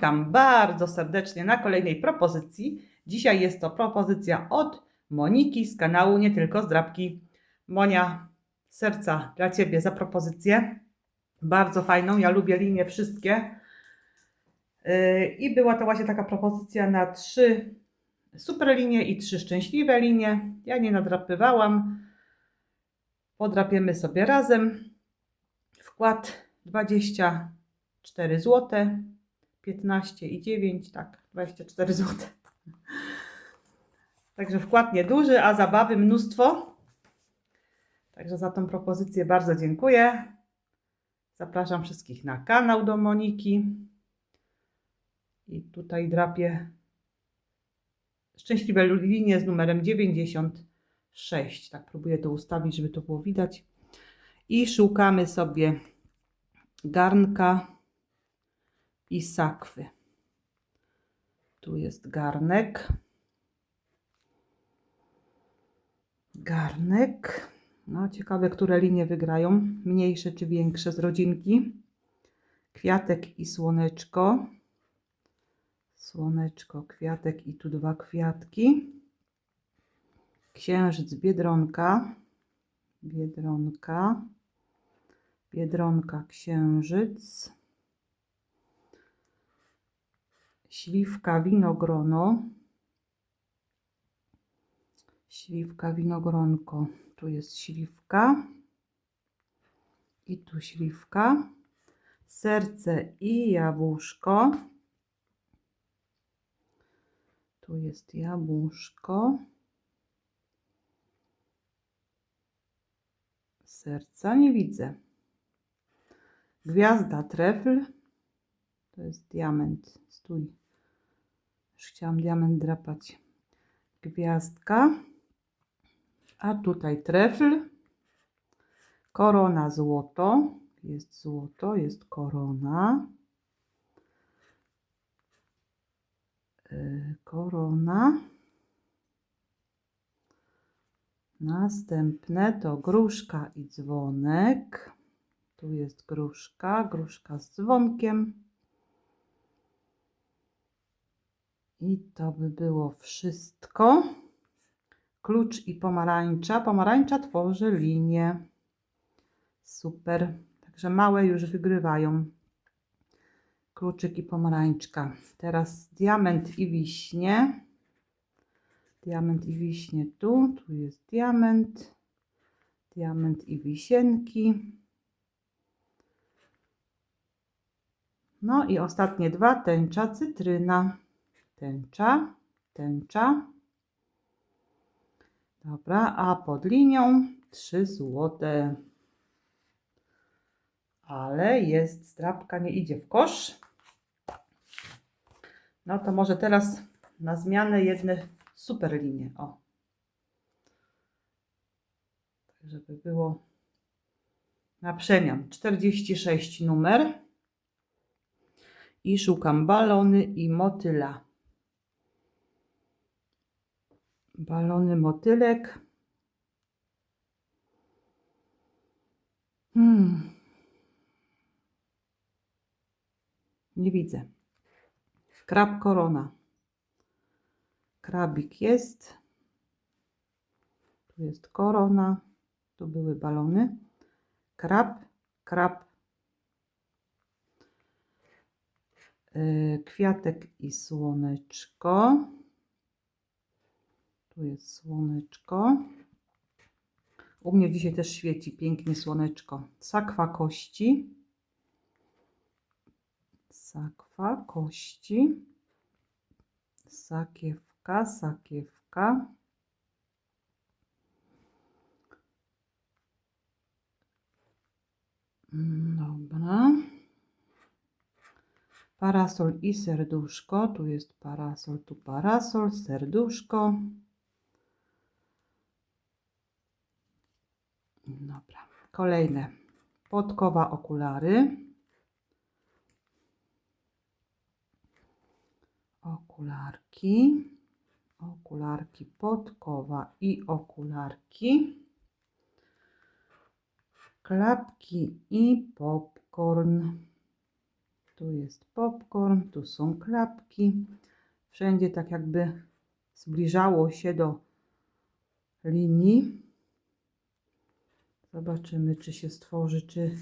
witam bardzo serdecznie na kolejnej propozycji. Dzisiaj jest to propozycja od Moniki z kanału Nie Tylko Zdrabki. Monia, serca dla Ciebie za propozycję. Bardzo fajną, ja lubię linie wszystkie. Yy, I była to właśnie taka propozycja na trzy super linie i trzy szczęśliwe linie. Ja nie nadrapywałam. Podrapiemy sobie razem. Wkład 24 zł, 15 i 9, tak, 24 zł. Także wkład nieduży, a zabawy mnóstwo. Także za tą propozycję bardzo dziękuję. Zapraszam wszystkich na kanał do Moniki. I tutaj drapię szczęśliwe linie z numerem 96. Tak próbuję to ustawić, żeby to było widać. I szukamy sobie garnka i sakwy. Tu jest garnek. Garnek. No, ciekawe, które linie wygrają. Mniejsze czy większe z rodzinki. Kwiatek i słoneczko. Słoneczko, kwiatek i tu dwa kwiatki. Księżyc, biedronka. Biedronka. Biedronka, księżyc. Śliwka, winogrono. Śliwka, winogronko. Tu jest śliwka. I tu śliwka. Serce i jabłuszko. Tu jest jabłuszko. Serca nie widzę. Gwiazda, trefl. To jest diament. Stój. Już chciałam diament drapać. Gwiazdka. A tutaj trefl. Korona złoto. Jest złoto, jest korona. Yy, Korona. Następne to gruszka i dzwonek. Tu jest gruszka, gruszka z dzwonkiem. I to by było wszystko. Klucz i pomarańcza. Pomarańcza tworzy linię. Super. Także małe już wygrywają. Kluczyk i pomarańczka. Teraz diament i wiśnie. Diament i wiśnie tu. Tu jest diament. Diament i wisienki. No i ostatnie dwa, tęcza, cytryna. Tęcza, tęcza. Dobra, a pod linią 3 złote. Ale jest strapka, nie idzie w kosz. No to może teraz na zmianę jedne super linie. O. Tak, żeby było na przemian. 46 numer i szukam balony i motyla. Balony motylek. Hmm. Nie widzę. Krab korona. Krabik jest. Tu jest korona. Tu były balony. Krab, krab, Y, kwiatek i słoneczko. Tu jest słoneczko. U mnie dzisiaj też świeci pięknie słoneczko. Sakwa kości. Sakwa kości. Sakiewka, sakiewka. Dobra. Parasol i serduszko. Tu jest parasol, tu parasol, serduszko. Dobra. Kolejne. Podkowa okulary. Okularki. Okularki, podkowa i okularki. Klapki i popcorn. Tu jest popcorn, tu są klapki. Wszędzie tak jakby zbliżało się do linii. Zobaczymy, czy się stworzy, czy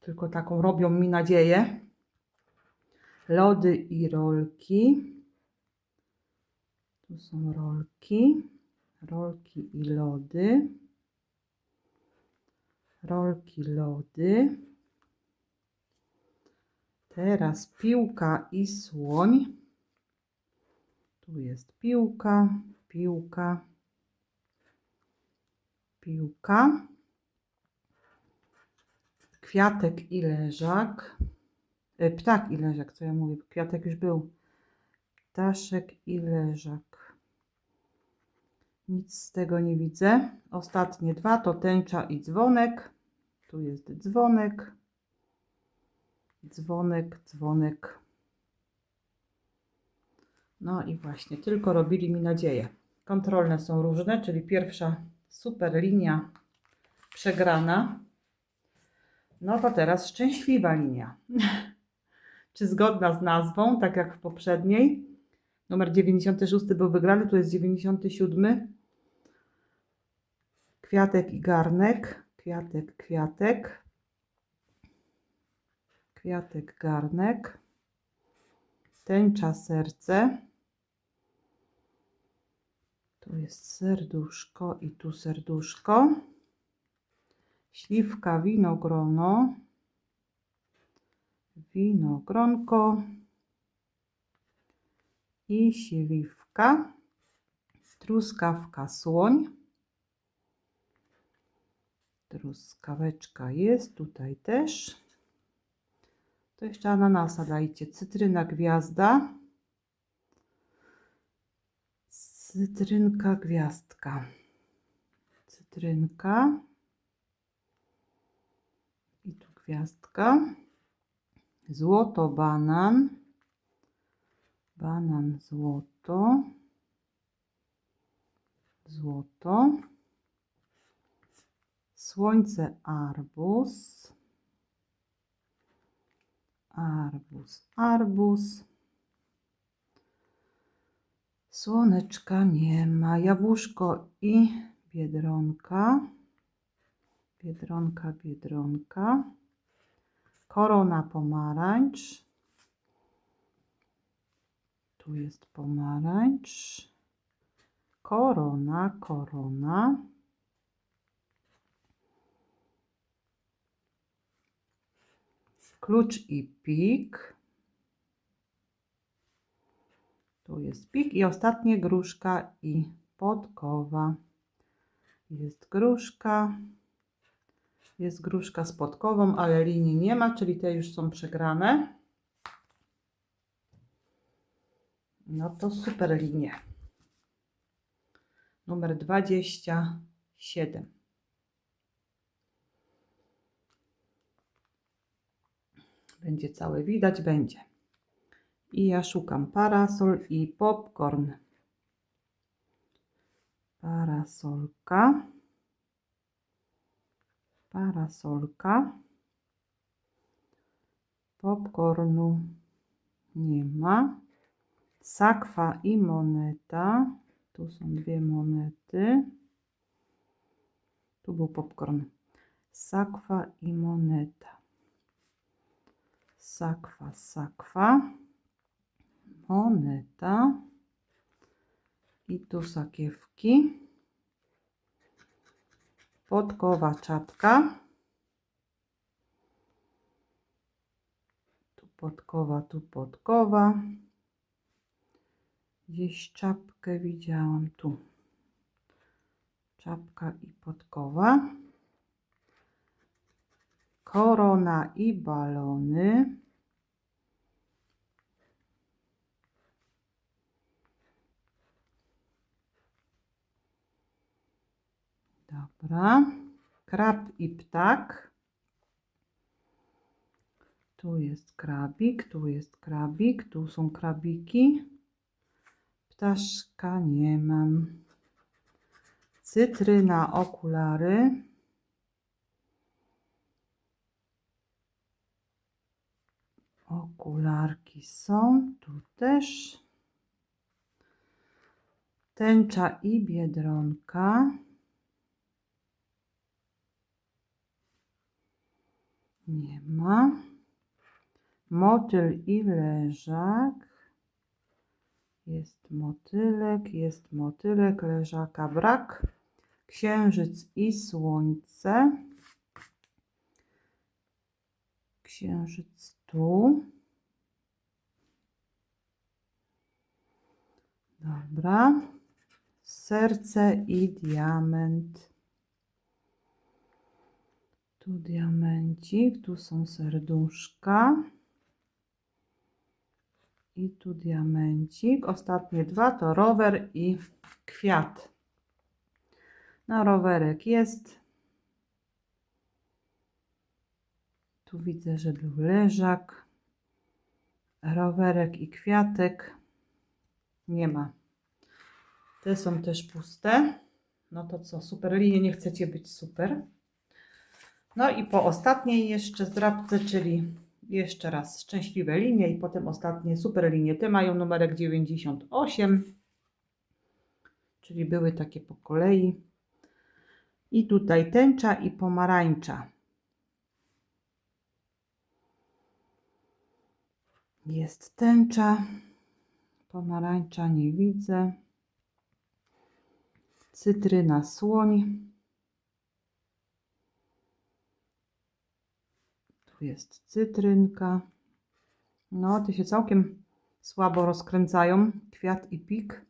tylko taką robią mi nadzieję. Lody i rolki. Tu są rolki, rolki i lody. Rolki, lody. Teraz piłka i słoń. Tu jest piłka, piłka, piłka. Kwiatek i leżak. E, Ptak i leżak, co ja mówię? Kwiatek już był. Ptaszek i leżak. Nic z tego nie widzę. Ostatnie dwa to tęcza i dzwonek. Tu jest dzwonek. Dzwonek, dzwonek. No i właśnie, tylko robili mi nadzieję. Kontrolne są różne, czyli pierwsza super linia przegrana. No to teraz szczęśliwa linia. Czy zgodna z nazwą, tak jak w poprzedniej? Numer 96 był wygrany, tu jest 97. Kwiatek i garnek. Kwiatek, kwiatek. Kwiatek, garnek. Tęcza, serce. Tu jest serduszko i tu serduszko. Śliwka, winogrono. Winogronko. I śliwka. Truskawka, słoń. Truskaweczka jest tutaj też. To jeszcze ananasa dajcie. Cytryna, gwiazda. Cytrynka, gwiazdka. Cytrynka. Gwiazdka. Złoto, banan. Banan, złoto. Złoto. Słońce, arbuz. Arbuz, arbuz. Słoneczka nie ma. Jabłuszko i biedronka. Biedronka, biedronka. Korona pomarańcz. Tu jest pomarańcz. Korona, korona. Klucz i pik. Tu jest pik i ostatnie gruszka i podkowa. Jest gruszka. Jest gruszka z podkową, ale linii nie ma, czyli te już są przegrane. No to super linie. Numer 27. Będzie całe widać, będzie. I ja szukam parasol i popcorn. Parasolka. Parasolka. Popcornu nie ma. Sakwa i moneta. Tu są dwie monety. Tu był popcorn. Sakwa i moneta. Sakwa, sakwa. Moneta. I tu sakiewki. Podkowa, czapka. Tu podkowa, tu podkowa. Gdzieś czapkę widziałam tu. Czapka i podkowa. Korona i balony. Dobra. Krab i ptak. Tu jest krabik, tu jest krabik, tu są krabiki. Ptaszka nie mam. Cytryna, okulary. Okularki są tu też. Tęcza i biedronka. Nie ma. Motyl i leżak. Jest motylek, jest motylek, leżaka brak. Księżyc i słońce. Księżyc tu. Dobra. Serce i diament. Tu diamencik, tu są serduszka. I tu diamencik. Ostatnie dwa to rower i kwiat. Na rowerek jest. Tu widzę, że był leżak. Rowerek i kwiatek. Nie ma. Te są też puste. No to co, super linie, nie chcecie być super. No i po ostatniej jeszcze zdrabce, czyli jeszcze raz szczęśliwe linie i potem ostatnie super linie. Te mają numerek 98, czyli były takie po kolei. I tutaj tęcza i pomarańcza. Jest tęcza, pomarańcza nie widzę. Cytryna słoń. Tu jest cytrynka. No, te się całkiem słabo rozkręcają. Kwiat i pik.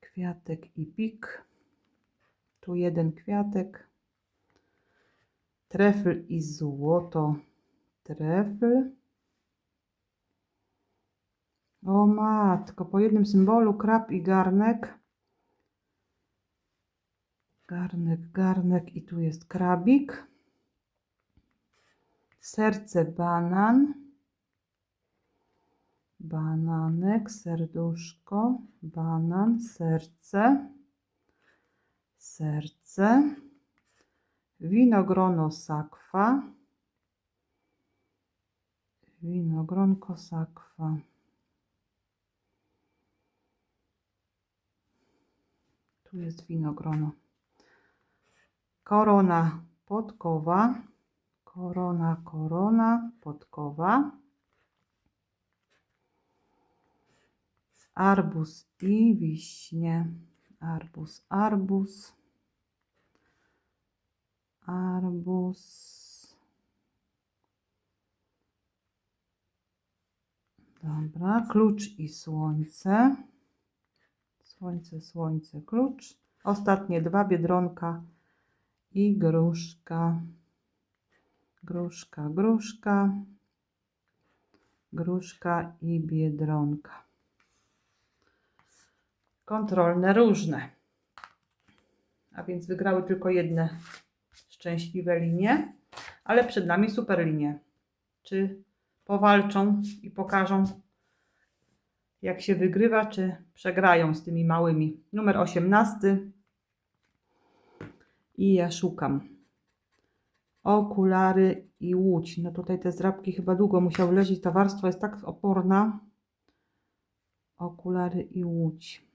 Kwiatek i pik. Tu jeden kwiatek. Trefl i złoto. Trefl. O matko, po jednym symbolu krab i garnek. Garnek, garnek i tu jest krabik. Serce banan. Bananek, serduszko, banan, serce. Serce. Winogrono sakwa. Winogronko sakwa. Tu jest winogrono. Korona podkowa. Korona, korona, podkowa. Arbus i wiśnie. Arbus, arbus. Arbus. Dobra, klucz i słońce. Słońce, słońce, klucz. Ostatnie dwa biedronka i gruszka. Gruszka, gruszka. Gruszka i biedronka. Kontrolne różne. A więc wygrały tylko jedne szczęśliwe linie, ale przed nami super linie. Czy powalczą i pokażą, jak się wygrywa, czy przegrają z tymi małymi. Numer 18. I ja szukam. Okulary i łódź. No tutaj te zrabki chyba długo musiał leżeć. Ta warstwa jest tak oporna. Okulary i łódź.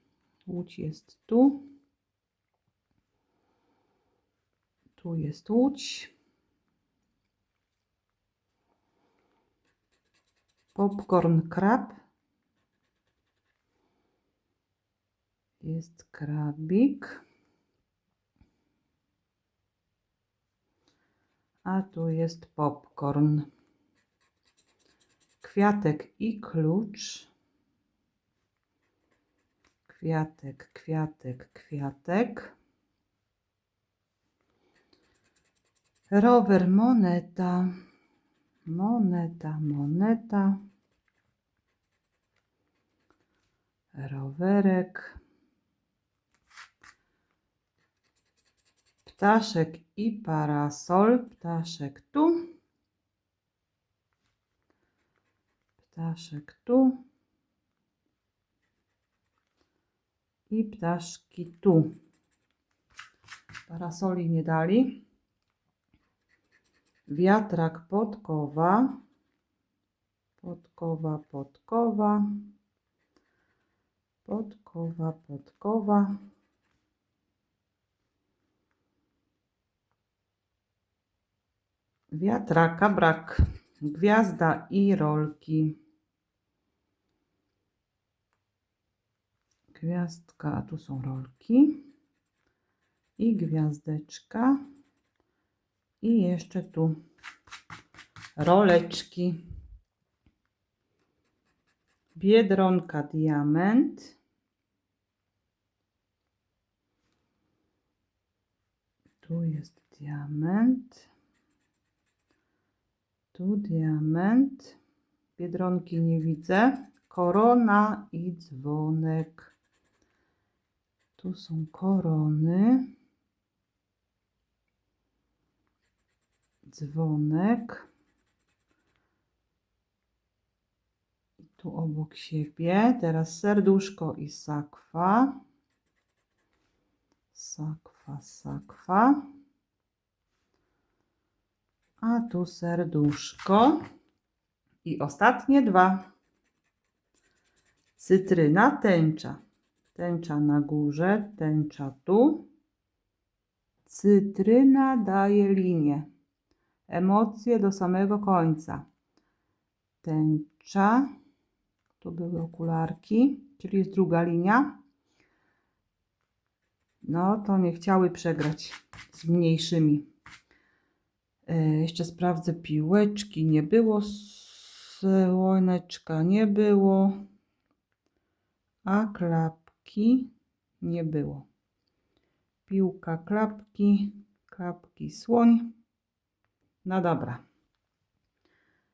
Łódź jest tu. Tu jest łódź. Popcorn krab. Jest krabik. A tu jest popcorn. Kwiatek i klucz. Kwiatek, kwiatek, kwiatek. Rower, moneta. Moneta, moneta. Rowerek. Ptaszek i parasol. Ptaszek tu. Ptaszek tu. I ptaszki tu. Parasoli nie dali. Wiatrak podkowa. Podkowa, podkowa. Podkowa, podkowa. Wiatraka brak. Gwiazda i rolki. Gwiazdka, a tu są rolki. I gwiazdeczka. I jeszcze tu roleczki. Biedronka diament. Tu jest diament. Tu diament. Biedronki nie widzę. Korona i dzwonek. Tu są korony. Dzwonek. Tu obok siebie. Teraz serduszko i sakwa. Sakwa, sakwa. A tu serduszko. I ostatnie dwa. Cytryna, tęcza. Tęcza na górze, tęcza tu. Cytryna daje linię. Emocje do samego końca. Tęcza. Tu były okularki, czyli jest druga linia. No to nie chciały przegrać z mniejszymi. E, jeszcze sprawdzę piłeczki. Nie było słoneczka, nie było. A klapki nie było. Piłka, klapki, klapki, słoń. No dobra.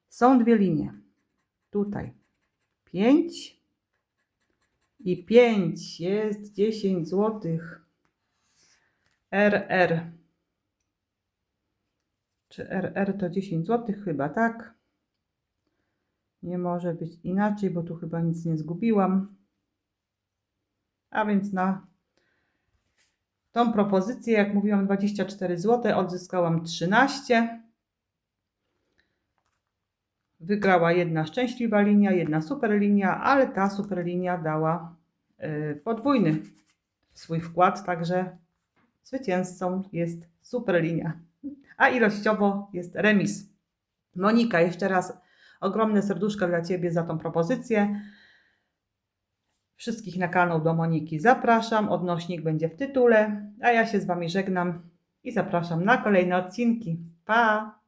Są dwie linie. Tutaj 5 i 5 jest 10 złotych. RR. Czy RR to 10 zł? Chyba tak. Nie może być inaczej, bo tu chyba nic nie zgubiłam. A więc na tą propozycję, jak mówiłam, 24 zł, odzyskałam 13. Wygrała jedna szczęśliwa linia, jedna super linia, ale ta super linia dała y, podwójny swój wkład, także zwycięzcą jest super linia, a ilościowo jest remis. Monika, jeszcze raz ogromne serduszko dla Ciebie za tą propozycję. Wszystkich na kanał do Moniki zapraszam. Odnośnik będzie w tytule, a ja się z Wami żegnam i zapraszam na kolejne odcinki. Pa!